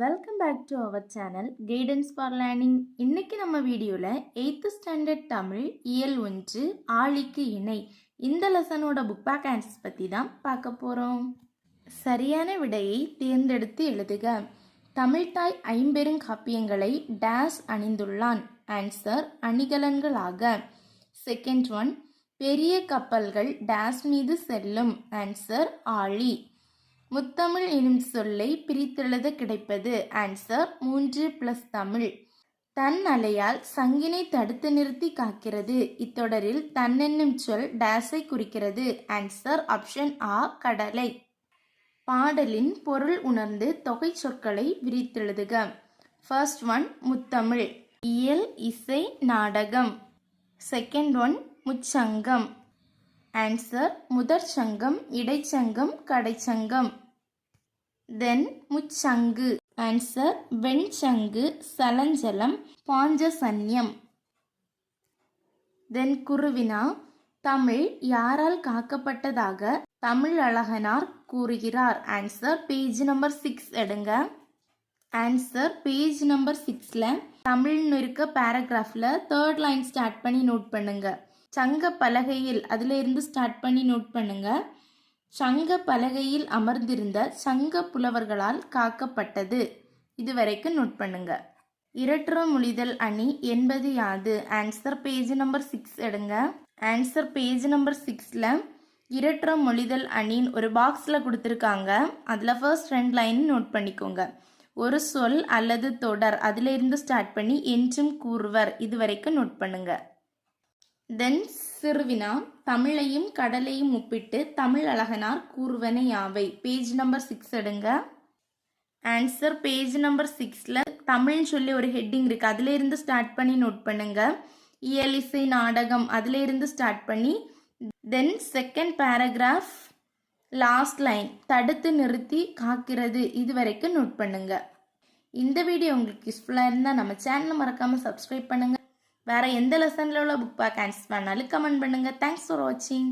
Welcome back to our channel guidance for learning இன்னைக்கு நம்ம வீடியோவில் எயித்து ஸ்டாண்டர்ட் தமிழ் இயல் ஒன்று ஆழிக்கு இணை. இந்த லெசனோட புக் பேக் ஆன்சர்ஸ் பற்றி தான் பார்க்க போகிறோம் சரியான விடையை தேர்ந்தெடுத்து எழுதுக. தமிழ்தாய் ஐம்பெருங்காப்பியங்களை டேஸ் அணிந்துள்ளான். ஆன்சர் அணிகலன்களாக. செகண்ட் ஒன் பெரிய கப்பல்கள் டேஸ் மீது செல்லும். ஆன்சர் ஆழி. முத்தமிழ் எனும் சொல்லை பிரித்தெழுத கிடைப்பது ஆன்சர் மூன்று பிளஸ் தமிழ். தன் அலையால் சங்கினை தடுத்து நிறுத்தி காக்கிறது. இத்தொடரில் தன் என்னும் சொல் டேஸை குறிக்கிறது. ஆன்சர் ஆப்ஷன் ஆ கடலை. பாடலின் பொருள் உணர்ந்து தொகை சொற்களை விரித்தெழுதுக. ஃபர்ஸ்ட் ஒன் முத்தமிழ். இயல் இசை நாடகம். Second one முச்சங்கம். ஆன்சர் முதற் சங்கம் இடைச்சங்கம் கடைச்சங்கம். தென் முச்சங்கு. ஆன்சர் வெண்சங்கு சலஞ்சலம் பாஞ்சசன்யம். தென் குருவினா தமிழ் யாரால் காக்கப்பட்டதாக தமிழ் அழகனார் கூறுகிறார். ஆன்சர் பேஜ் நம்பர் சிக்ஸ் எடுங்க. ஆன்சர் பேஜ் நம்பர் சிக்ஸில் தமிழ்னு இருக்க பேராகிராஃபில் தேர்ட் லைன் ஸ்டார்ட் பண்ணி நோட் பண்ணுங்க. சங்க பலகையில் அதில் இருந்து ஸ்டார்ட் பண்ணி நோட் பண்ணுங்கள் சங்க பலகையில் அமர்ந்திருந்த சங்க புலவர்களால் காக்கப்பட்டது. இதுவரைக்கும் நோட் பண்ணுங்க. இரட்டுற மொழிதல் அணி என்பது யாது. ஆன்சர் பேஜ் நம்பர் சிக்ஸ் எடுங்க. ஆன்சர் பேஜ் நம்பர் சிக்ஸில் இரட்டுற மொழிதல் அணின்னு ஒரு பாக்ஸில் கொடுத்துருக்காங்க. அதில் ஃபர்ஸ்ட் ரெண்டு லைன் நோட் பண்ணிக்கோங்க. ஒரு சொல் அல்லது தொடர் அதிலிருந்து ஸ்டார்ட் பண்ணி என்றும் கூறுவர். இது வரைக்கும் நோட் பண்ணுங்கள் தென் சிறுவினா தமிழையும் கடலையும் ஒப்பிட்டு தமிழ் அழகனார் கூறுவன யாவை? பேஜ் நம்பர் சிக்ஸ் எடுங்க. ஆன்சர் பேஜ் நம்பர் சிக்ஸில் தமிழ்னு சொல்லி ஒரு ஹெட்டிங் இருக்குது அதில் இருந்து ஸ்டார்ட் பண்ணி நோட் பண்ணுங்க. இயல் இசை நாடகம் அதில் இருந்து ஸ்டார்ட் பண்ணி then second paragraph last line தடுத்து நிறுத்தி காக்கிறது இது வரைக்கும் நோட் பண்ணுங்க. இந்த வீடியோ உங்களுக்கு யூஸ்ஃபுல்லாக இருந்தால் நம்ம சேனலை மறக்காமல் சப்ஸ்கிரைப் பண்ணுங்கள் வேறு எந்த லெசனில் உள்ள புக் பேக் ஆன்சர் பண்ணாலும் கமெண்ட் பண்ணுங்கள் தேங்க்ஸ் ஃபார் வாட்சிங்